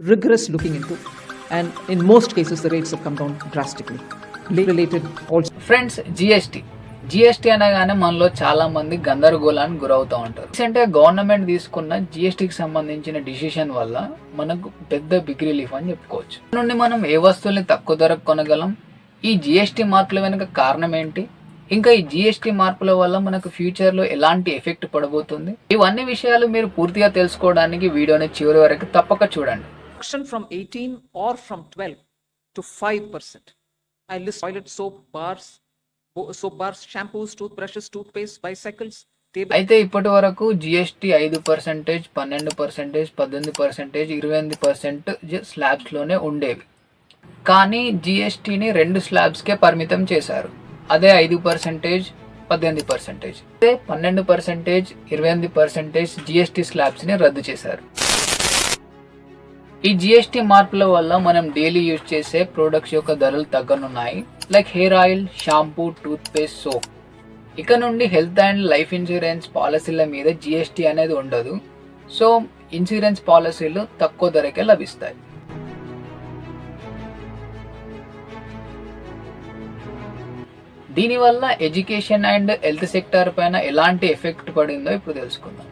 rigorous looking into, and in most cases, the rates have come down drastically. Related also. Friends GST. GST అనగానే మనలో చాలా మంది గందరగోళానికి గురవుతూ ఉంటారు. రీసెంట్గా గవర్నమెంట్ తీసుకున్న జిఎస్టీకి సంబంధించిన డిసిషన్ వల్ల మనకు పెద్ద బిగ్ రిలీఫ్ అని చెప్పుకోవచ్చు. నుండి మనం ఏ వస్తువుల్ని తక్కువ ధరకు కొనగలం? ఈ జిఎస్టీ మార్పుల వెనుక కారణం ఏంటి? ఇంకా ఈ జిఎస్టీ మార్పుల వల్ల మనకు ఫ్యూచర్లో ఎలాంటి ఎఫెక్ట్ పడబోతుంది? ఇవన్నీ విషయాలు మీరు పూర్తిగా తెలుసుకోవడానికి వీడియోని చివరి వరకు తప్పక చూడండి. Reduction from 18 or from 12 to 5%. I list toilet soap, bars, soap bars, shampoos, toothbrushes, toothpaste, bicycles, అయితే ఇప్పటి వరకు జిఎస్టీ ఐదు పర్సెంటేజ్ పన్నెండు పర్సెంటేజ్ పద్దెనిమిది పర్సెంటేజ్ ఇరవై ఎనిమిది పర్సెంట్ స్లాబ్స్లోనే ఉండేవి. కానీ జిఎస్టీని రెండు స్లాబ్స్కే పరిమితం చేశారు. అదే ఐదు పర్సెంటేజ్ పద్దెనిమిది పర్సెంటేజ్ అదే పన్నెండు పర్సెంటేజ్ ఇరవై ఎనిమిది పర్సెంటేజ్ జిఎస్టీ స్లాబ్స్ని రద్దు చేశారు. ఈ జిఎస్టీ మార్పుల వల్ల మనం డైలీ యూజ్ చేసే ప్రొడక్ట్స్ యొక్క ధరలు తగ్గనున్నాయి. Like hair oil shampoo toothpaste soap ఇక నుండి హెల్త్ అండ్ లైఫ్ ఇన్సూరెన్స్ పాలసీల మీద జిఎస్టీ అనేది ఉండదు. సో ఇన్సూరెన్స్ పాలసీలు తక్కువ ధరకే లభిస్తాయి. దీనివల్ల ఎడ్యుకేషన్ అండ్ హెల్త్ సెక్టర్ పైన ఎలాంటి ఎఫెక్ట్ పడిందో ఇప్పుడు తెలుసుకుందాం.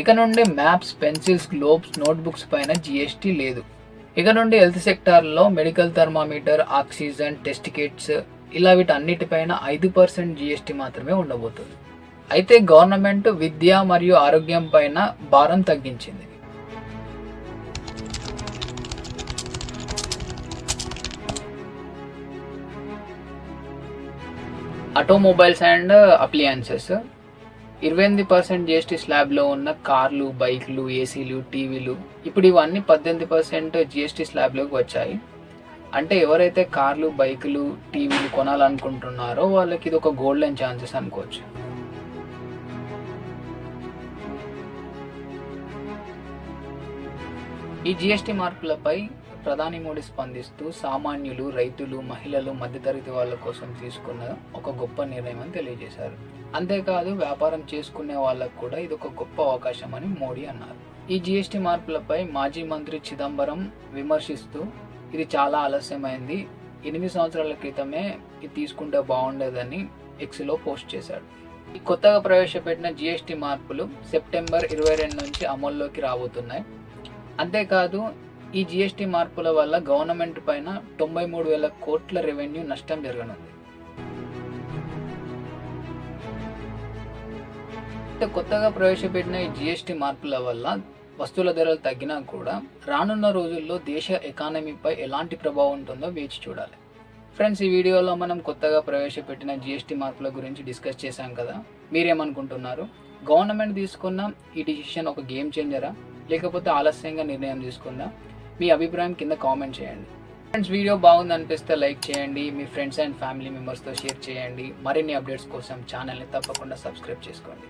ఇక నుండి మ్యాప్స్ పెన్సిల్స్ గ్లోబ్స్ నోట్బుక్స్ పైన జిఎస్టీ లేదు. ఇక నుండి హెల్త్ సెక్టార్లో medical thermometer oxygen test kits ఇలా వీటన్నిటిపైన ఐదు పర్సెంట్ జిఎస్టీ మాత్రమే ఉండబోతుంది. అయితే గవర్నమెంట్ విద్య మరియు ఆరోగ్యం పైన భారం తగ్గించింది. Automobiles and appliances. ఇరవై ఎనిమిది పర్సెంట్ జిఎస్టీ స్లాబ్లో ఉన్న కార్లు బైక్లు ఏసీలు టీవీలు ఇప్పుడు ఇవన్నీ పద్దెనిమిది పర్సెంట్ జిఎస్టీ స్లాబ్లోకి వచ్చాయి. అంటే ఎవరైతే కార్లు బైకులు టీవీలు కొనాలనుకుంటున్నారో వాళ్ళకి ఇది ఒక గోల్డెన్ ఛాన్సెస్ అనుకోవచ్చు. ఈ జిఎస్టీ మార్పులపై ప్రధాని మోడీ స్పందిస్తూ సామాన్యులు రైతులు మహిళలు మధ్యతరగతి వాళ్ళ కోసం తీసుకున్న ఒక గొప్ప నిర్ణయం అని తెలియజేశారు. అంతేకాదు వ్యాపారం చేసుకునే వాళ్ళకు కూడా ఇది ఒక గొప్ప అవకాశం అని మోడీ అన్నారు. ఈ జిఎస్టి మార్పులపై మాజీ మంత్రి చిదంబరం విమర్శిస్తూ ఇది చాలా ఆలస్యమైంది. ఎనిమిది సంవత్సరాల క్రితమే ఇది తీసుకుంటే బాగుండేదని ఎక్స్లో పోస్ట్ చేశాడు. ఈ కొత్తగా ప్రవేశపెట్టిన జిఎస్టి మార్పులు సెప్టెంబర్ ఇరవై రెండు నుంచి అమల్లోకి రాబోతున్నాయి. అంతేకాదు ఈ జిఎస్టీ మార్పుల వల్ల గవర్నమెంట్ పైన తొంభై మూడు వేల కోట్ల రెవెన్యూ నష్టం జరగనుంది. కొత్తగా ప్రవేశపెట్టిన ఈ జీఎస్టీ మార్పుల వల్ల వస్తువుల ధరలు తగ్గినా కూడా రానున్న రోజుల్లో దేశ ఎకానమీపై ఎలాంటి ప్రభావం ఉంటుందో వేచి చూడాలి. ఫ్రెండ్స్ ఈ వీడియోలో మనం కొత్తగా ప్రవేశపెట్టిన జిఎస్టి మార్పుల గురించి డిస్కస్ చేశాం కదా? మీరేమనుకుంటున్నారు? గవర్నమెంట్ తీసుకున్న ఈ డిసిషన్ ఒక గేమ్ చేంజరా లేకపోతే ఆలస్యంగా నిర్ణయం తీసుకుందా? మీ అభిప్రాయం కింద కామెంట్ చేయండి. ఫ్రెండ్స్ వీడియో బాగుంది అనిపిస్తే లైక్ చేయండి. మీ ఫ్రెండ్స్ అండ్ ఫ్యామిలీ మెంబర్స్తో షేర్ చేయండి. మరిన్ని అప్డేట్స్ కోసం ఛానల్ని తప్పకుండా సబ్స్క్రైబ్ చేసుకోండి.